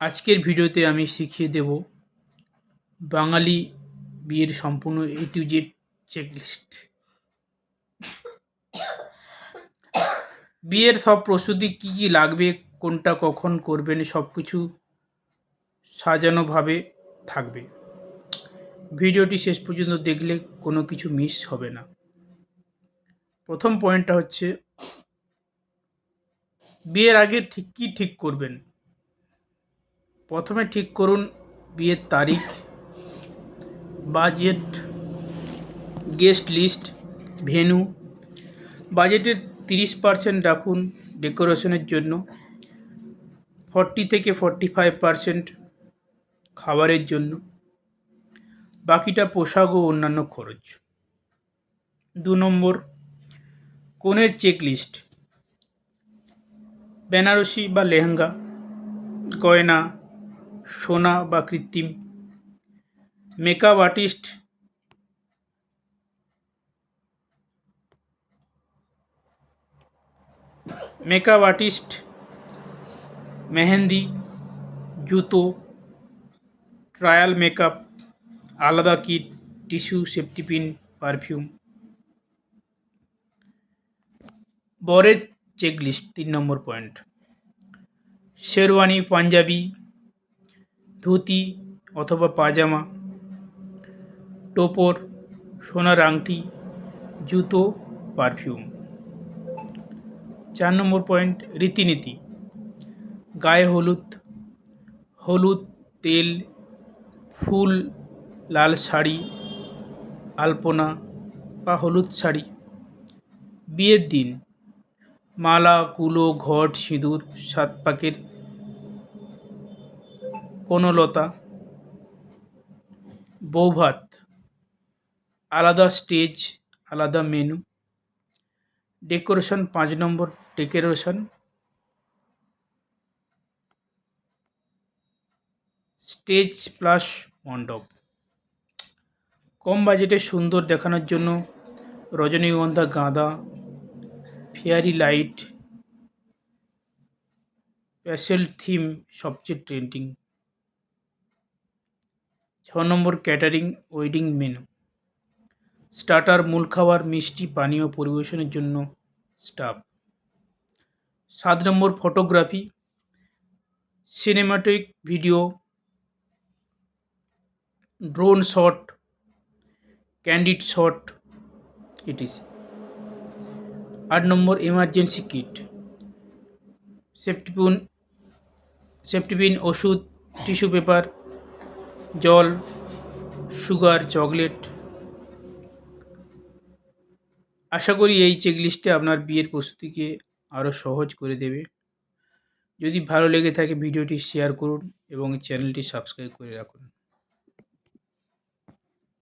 আজকের ভিডিওতে আমি শিখিয়ে দেব বাঙালি বিয়ের সম্পূর্ণ এ টু জেড চেকলিস্ট বিয়ের সব প্রস্তুতি কী কী লাগবে, কোনটা কখন করবেন সব কিছু সাজানোভাবে থাকবে। ভিডিওটি শেষ পর্যন্ত দেখলে কোনো কিছু মিস হবে না। প্রথম পয়েন্টটা হচ্ছে, বিয়ের আগে ঠিক কী ঠিক করবেন? প্রথমে ঠিক করুন বিয়ের তারিখ বাজেট গেস্ট লিস্ট ভেন্যু বাজেটের তিরিশ পার্সেন্ট রাখুন ডেকোরেশনের জন্য ফর্টি থেকে ফর্টি ফাইভ পার্সেন্ট খাবারের জন্য, বাকিটা পোশাক ও অন্যান্য খরচ। দু নম্বর কনের চেক লিস্ট বেনারসি বা লেহেঙ্গা, গয়না সোনা বা কৃত্রিম। Makeup artist makeup artist mehndi, জুতো ট্রায়াল মেকআপ আলাদা kit tissue safety pin perfume বরের চেকলিস্ট তিন নম্বর পয়েন্ট শেরওয়ানি পাঞ্জাবি ধুতি অথবা পাজামা, টোপর, সোনার আংটি, জুতো, পারফিউম। চার নম্বর পয়েন্ট, রীতিনীতি। গায়ে হলুদ হলুদ, তেল, ফুল, লাল শাড়ি, আলপনা বা হলুদ শাড়ি। বিয়ের দিন, মালা, কুলো, ঘট, সিঁদুর, সাত পাকের কোনলতা বৌভাত, আলাদা স্টেজ, আলাদা মেনু, ডেকোরেশন পাঁচ নম্বর, ডেকোরেশন, স্টেজ প্লাস মণ্ডপ। কম বাজেটে সুন্দর দেখানোর জন্য রজনীগন্ধা গাঁদা, ফেয়ারি লাইট, প্যাসেল থিম সবচেয়ে ট্রেন্ডিং। ছ নম্বর ক্যাটারিং ওয়েডিং মেনু। স্টার্টার মূল খাবার, মিষ্টি, পানীয় পরিবেশনের জন্য স্টাফ। সাত নম্বর photography cinematic video, drone shot, candid shot ETC আট নম্বর emergency kit safety pin safety pin ওষুধ, টিস্যু পেপার জল, সুগার, চকলেট। আশা করি এই চেকলিস্টে আপনার বিয়ের প্রস্তুতিকে আরও সহজ করে দেবে। যদি ভালো লেগে থাকে, ভিডিওটি শেয়ার করুন এবং চ্যানেলটি সাবস্ক্রাইব করে রাখুন।